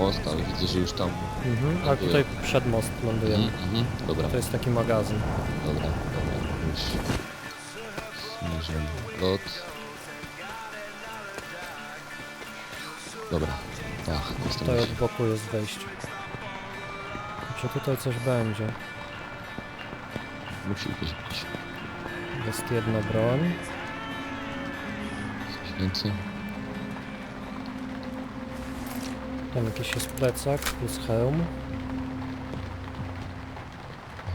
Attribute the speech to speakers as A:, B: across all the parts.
A: most, ale widzę, że już tam...
B: Mhm, a
A: Ląduje.
B: tutaj przed most lądujemy.
A: Mhm, mhm. Dobra,
B: To jest taki magazyn.
A: dobra, dobra, już zniżam lot. Dobra, jestem
B: Tutaj od boku jest wejście. Czy tutaj coś będzie?
A: Musi być
B: Jest jedna broń.
A: coś więcej.
B: Tam jakiś jest plecak plus hełm.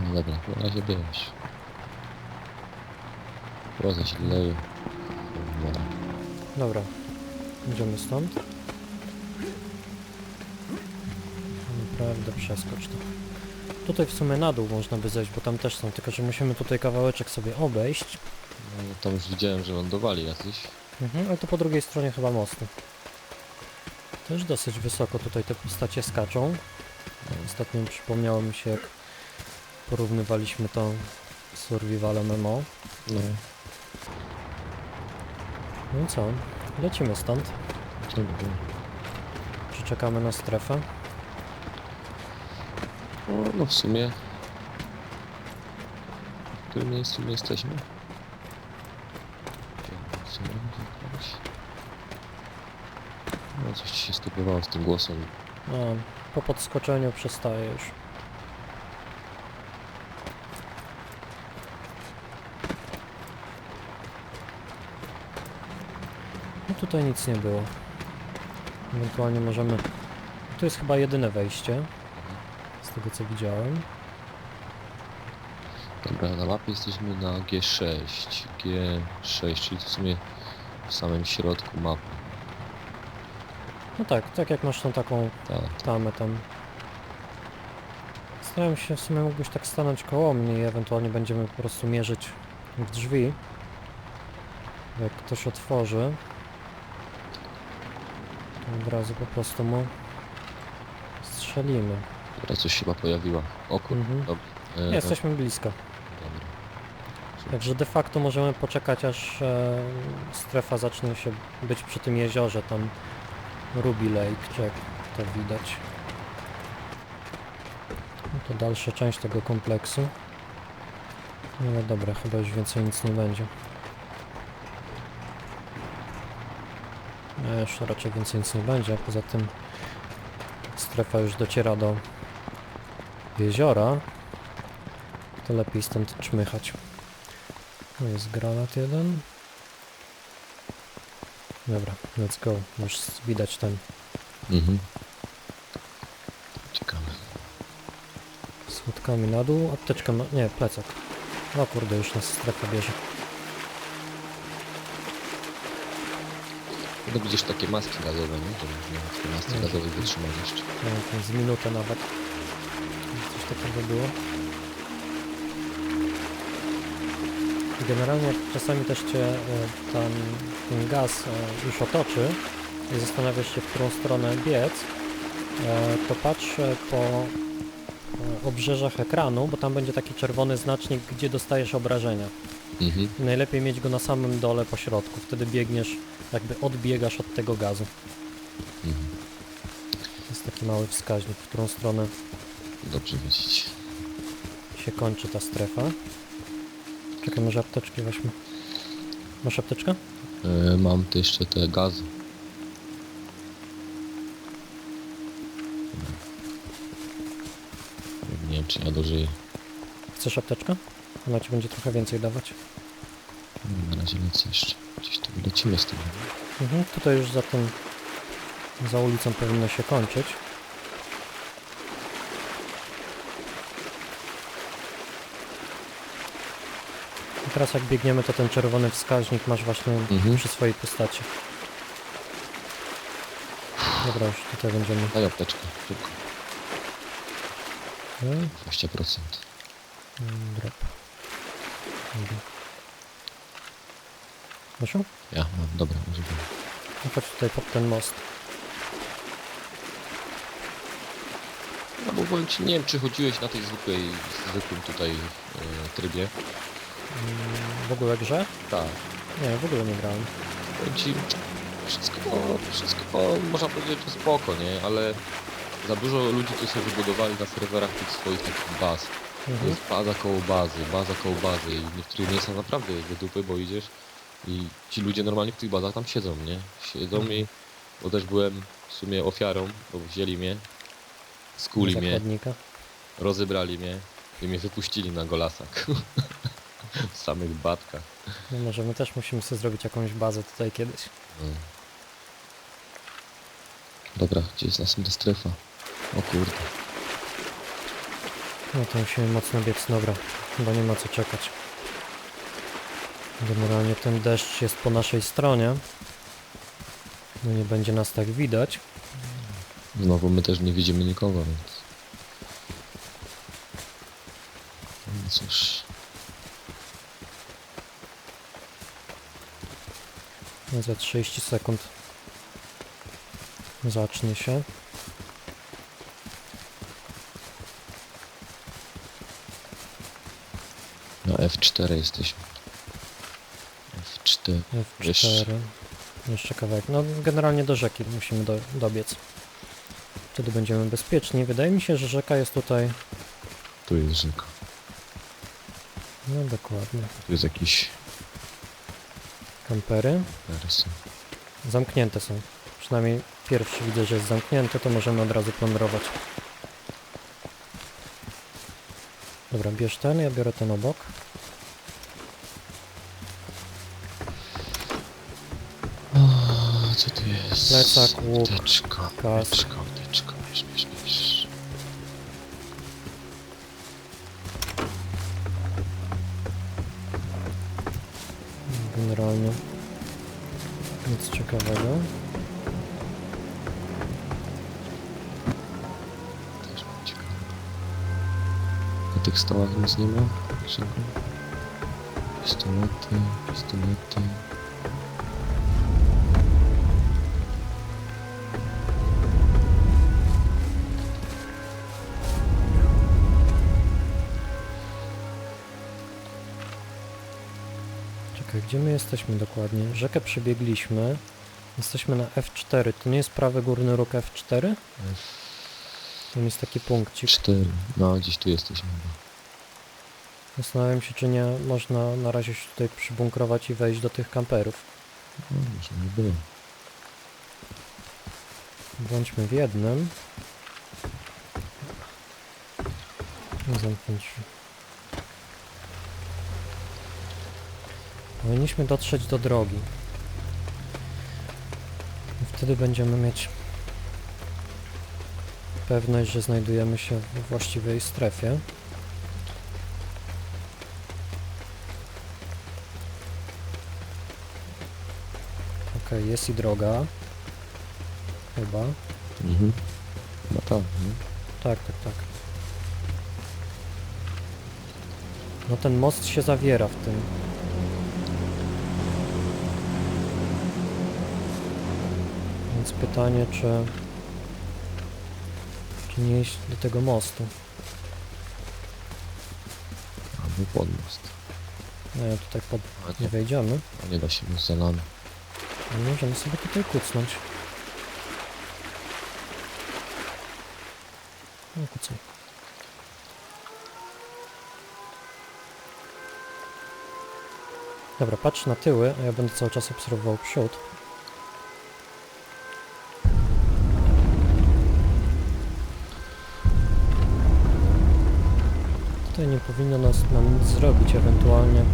A: No dobra, na razie byłeś. Proza się leje. Dobra.
B: Dobra. Idziemy stąd. Naprawdę przeskocz to. Tutaj w sumie na dół można by zejść, bo tam też są, tylko że musimy tutaj kawałeczek sobie obejść.
A: No, tam już widziałem, że lądowali jacyś.
B: Mhm, ale to po drugiej stronie chyba mostu. Też dosyć wysoko tutaj te postacie skaczą. Ostatnio przypomniało mi się jak porównywaliśmy to z Survivalem MMO.
A: No,
B: No i co? Lecimy stąd.
A: dobra.
B: Czy czekamy na strefę?
A: No, no w sumie... W którym miejscu my jesteśmy? W sumie, jakoś- No stopniowało z tym głosem.
B: A, po podskoczeniu przestaje już. No tutaj nic nie było. Ewentualnie możemy... Tu jest chyba jedyne wejście. Z tego co widziałem.
A: Dobra, na mapie jesteśmy na G6. G6, czyli w sumie w samym środku mapy.
B: No tak, tak jak masz tą taką
A: Tak,
B: tamę tam. Starałem się, w sumie mógłbyś tak stanąć koło mnie i ewentualnie będziemy po prostu mierzyć w drzwi. Jak ktoś otworzy, to od razu po prostu mu strzelimy.
A: Dobra, coś chyba pojawiła. O kur...
B: Mhm.
A: Dobra. E,
B: jesteśmy blisko.
A: Dobra.
B: Także de facto możemy poczekać aż e, strefa zacznie się być przy tym jeziorze, tam Ruby Lake, jak to widać. No to dalsza część tego kompleksu. No dobra, chyba już więcej nic nie będzie. No, już raczej więcej nic nie będzie, a poza tym strefa już dociera do jeziora, to lepiej stąd czmychać. Tu jest granat jeden. Dobra, let's go. Już widać ten
A: Mhm. Ciekawe.
B: schodkami na dół. Apteczka, na... nie, plecak. O kurde, już nas strefa bierze.
A: No widzisz takie maski gazowe, nie? Że można w tej masce
B: Mhm.
A: gazowej wytrzymać jeszcze.
B: Nie wiem, tam z minutę nawet. Coś takiego było. Generalnie jak czasami też cię e, ten, ten gaz e, już otoczy i zastanawiasz się, w którą stronę biec, e, to patrz po obrzeżach ekranu, bo tam będzie taki czerwony znacznik, gdzie dostajesz obrażenia.
A: Mhm.
B: I najlepiej mieć go na samym dole po środku. Wtedy biegniesz, jakby odbiegasz od tego gazu.
A: Mhm.
B: Jest taki mały wskaźnik, w którą stronę
A: Dobrze wiedzieć.
B: się kończy ta strefa. Czekaj, może apteczki weźmy. Masz apteczkę?
A: E, mam tu jeszcze te gazy. Nie wiem, czy ja dożyję.
B: Chcesz apteczkę? Ona ci będzie trochę więcej dawać.
A: Na razie nic jeszcze. Gdzieś tu lecimy z tym.
B: Mhm, tutaj już za tym, za ulicą powinno się kończyć. Teraz jak biegniemy, to ten czerwony wskaźnik masz właśnie
A: Mhm.
B: przy swojej postaci. Dobra, już tutaj będziemy.
A: Daj apteczkę, szybko.
B: Mm,
A: 20%.
B: Drop. Dobra.
A: Ja mam, dobra, może być.
B: No chodź tutaj pod ten most.
A: No bo powiem ci, nie wiem, czy chodziłeś na tej zwykłej, zwykłym tutaj e, trybie.
B: W ogóle grze?
A: Tak.
B: Nie, w ogóle nie grałem.
A: Ci, wszystko, wszystko można powiedzieć, że spoko, nie? Ale za dużo ludzi tu sobie wybudowali na serwerach tych swoich takich baz. To
B: Mhm.
A: jest baza koło bazy, baza koło bazy i w niektórych miejscach naprawdę do dupy, bo idziesz i ci ludzie normalnie w tych bazach tam siedzą, nie? Siedzą
B: Mhm.
A: i, bo też byłem w sumie ofiarą, bo wzięli mnie, skuli mnie, rozebrali mnie i mnie wypuścili na golasak. w samych batkach.
B: No może my też musimy sobie zrobić jakąś bazę tutaj kiedyś.
A: No. Dobra, gdzie jest następna strefa? O kurde.
B: No to musimy mocno biec, dobra. Chyba nie ma co czekać. Generalnie ten deszcz jest po naszej stronie. No nie będzie nas tak widać.
A: No bo my też nie widzimy nikogo, więc... No cóż...
B: No Za 30 sekund zacznie się.
A: Na F4 jesteśmy. F4.
B: F4.
A: Jeszcze.
B: Jeszcze kawałek. No generalnie do rzeki musimy do, dobiec. Wtedy będziemy bezpieczni. Wydaje mi się, że rzeka jest tutaj.
A: Tu jest rzeka.
B: No dokładnie.
A: Tu jest jakiś...
B: Kampery. Zamknięte są. Przynajmniej pierwszy widzę, że jest zamknięte, to możemy od razu plądrować. Dobra, bierz ten, ja biorę ten obok.
A: O, co tu jest?
B: Plecak, łuk, kask.
A: apteczka, apteczka. Bierz, bierz, bierz.
B: Generalnie nic ciekawego.
A: Na tych stołach nic nie ma? Pistolety, pistolety.
B: Jesteśmy dokładnie? Rzekę przebiegliśmy. Jesteśmy na F4. To nie jest prawy górny róg F4? Tam jest taki punkcik.
A: Cztery. No, gdzieś tu jesteśmy chyba.
B: Zastanawiam się, czy nie można na razie się tutaj przybunkrować i wejść do tych kamperów.
A: No, można by było.
B: Bądźmy w jednym. Zamknąć. Powinniśmy dotrzeć do drogi. I wtedy będziemy mieć pewność, że znajdujemy się w właściwej strefie. Okej, jest i droga. Chyba.
A: Mhm. No tak, nie?
B: Tak, tak, tak. No ten most się zawiera w tym. Więc pytanie, czy... Czy nie iść do tego mostu?
A: Albo podmost.
B: No ja tutaj pod... Nie
A: nie,
B: wejdziemy.
A: a nie da się mu zalany.
B: Ale możemy sobie tutaj kucnąć. No kucnij. Dobra, patrz na tyły, a ja będę cały czas obserwował przód. Powinno nas nam nic zrobić, ewentualnie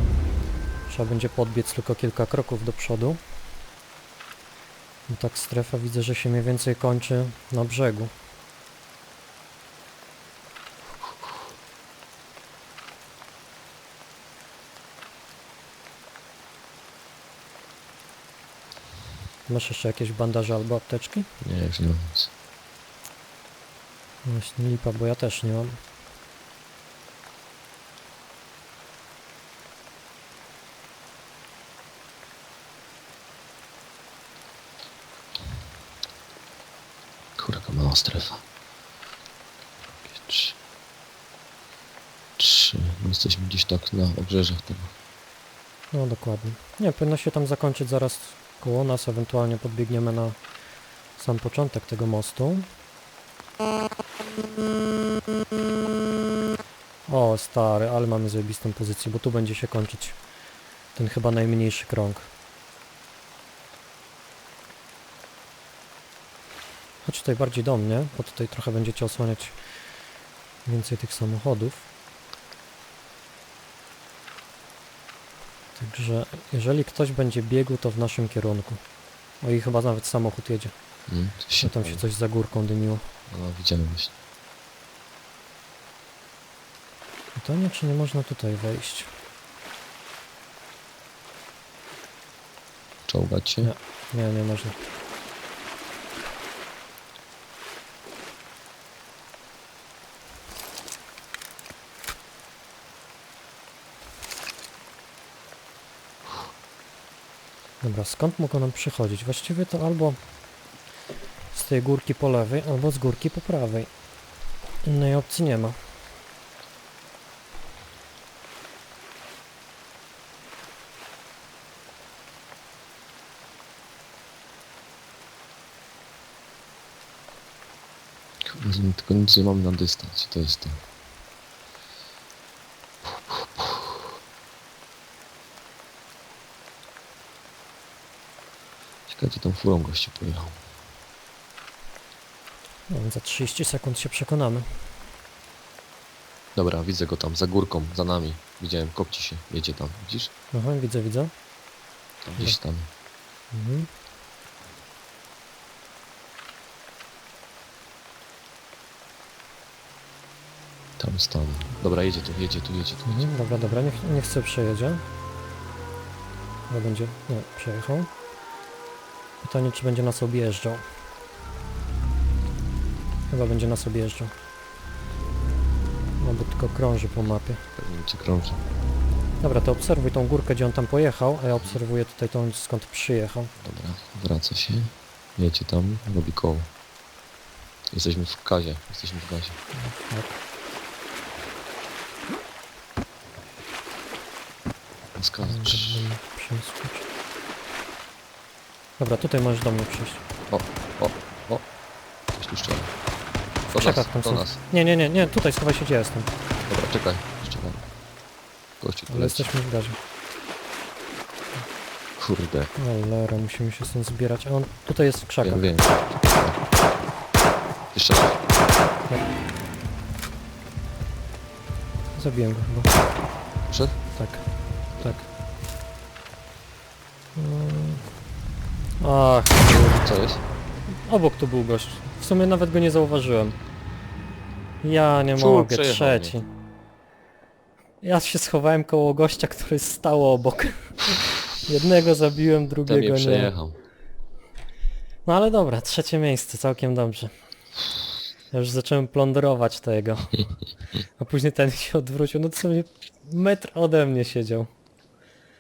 B: trzeba będzie podbiec tylko kilka kroków do przodu. No tak strefa widzę, że się mniej więcej kończy na brzegu. Masz jeszcze jakieś bandaże albo apteczki?
A: Nie, już nie ma nic.
B: Właśnie lipa, bo ja też nie mam.
A: Mała strefa. Trzy. Trzy. My Jesteśmy gdzieś tak na obrzeżach tego.
B: No dokładnie. Nie, powinno się tam zakończyć zaraz koło nas, ewentualnie podbiegniemy na sam początek tego mostu. O, stary, ale mamy zajebistą pozycję, bo tu będzie się kończyć ten chyba najmniejszy krąg. Chodź tutaj bardziej do mnie, bo tutaj trochę będziecie osłaniać więcej tych samochodów. Także jeżeli ktoś będzie biegł, to w naszym kierunku. O i chyba nawet samochód jedzie.
A: Mm,
B: Się tam się coś za górką dymiło.
A: No, widziałem właśnie.
B: Pytanie, czy nie można tutaj wejść?
A: Czołgać się?
B: Nie. Nie, nie można. Dobra, skąd mogą nam przychodzić? Właściwie to albo z tej górki po lewej, albo z górki po prawej. Innej opcji nie ma.
A: Rozumiem, tylko nic nie mamy na dystans. To jest to. Co tą furą gościu pojechał.
B: No, za 30 sekund się przekonamy.
A: Dobra, widzę go tam, za górką, za nami. Widziałem, kopci się, jedzie tam, widzisz?
B: Aha, widzę, widzę.
A: Tam, gdzieś tam.
B: Mhm.
A: Tam stał. Dobra, jedzie tu, jedzie tu, jedzie tu. Jedzie.
B: Mhm, dobra, dobra, niech, niech sobie przejedzie. Chyba będzie... Nie, przejechał. Pytanie, czy będzie nas objeżdżał. Chyba będzie nas objeżdżał. No bo tylko krąży po mapie.
A: Pewnie cię krąży.
B: Dobra, to obserwuj tą górkę, gdzie on tam pojechał, a ja obserwuję tutaj tą, skąd przyjechał.
A: Dobra, wraca się. Jedzie tam, robi koło. Jesteśmy w gazie, jesteśmy w gazie.
B: Tak. Dobra, przeskoczyć. Dobra, tutaj możesz do mnie przyjść.
A: O, o, o. Coś tu strzela. Do nas,
B: tam
A: do
B: są.
A: nas.
B: Nie, nie, nie, nie, tutaj schowaj się, gdzie jestem.
A: Dobra, czekaj, strzelam. Gościu tu
B: Ale
A: leci.
B: jesteśmy w gazie.
A: Kurde,
B: Cholera, musimy się stąd zbierać. A on tutaj jest w krzakach.
A: wiem. Jeszcze raz.
B: Zabiłem go chyba.
A: Przed?
B: Tak, tak. Ach.
A: Co jest?
B: obok tu był gość. W sumie nawet go nie zauważyłem. Ja nie
A: Czul,
B: mogę,
A: przejechał
B: trzeci. Ja się schowałem koło gościa, który stał obok. Jednego zabiłem, drugiego
A: mnie
B: nie.
A: przejechał.
B: No ale dobra, trzecie miejsce, całkiem dobrze. Ja już zacząłem plądrować tego. A później ten się odwrócił, no to sobie metr ode mnie siedział.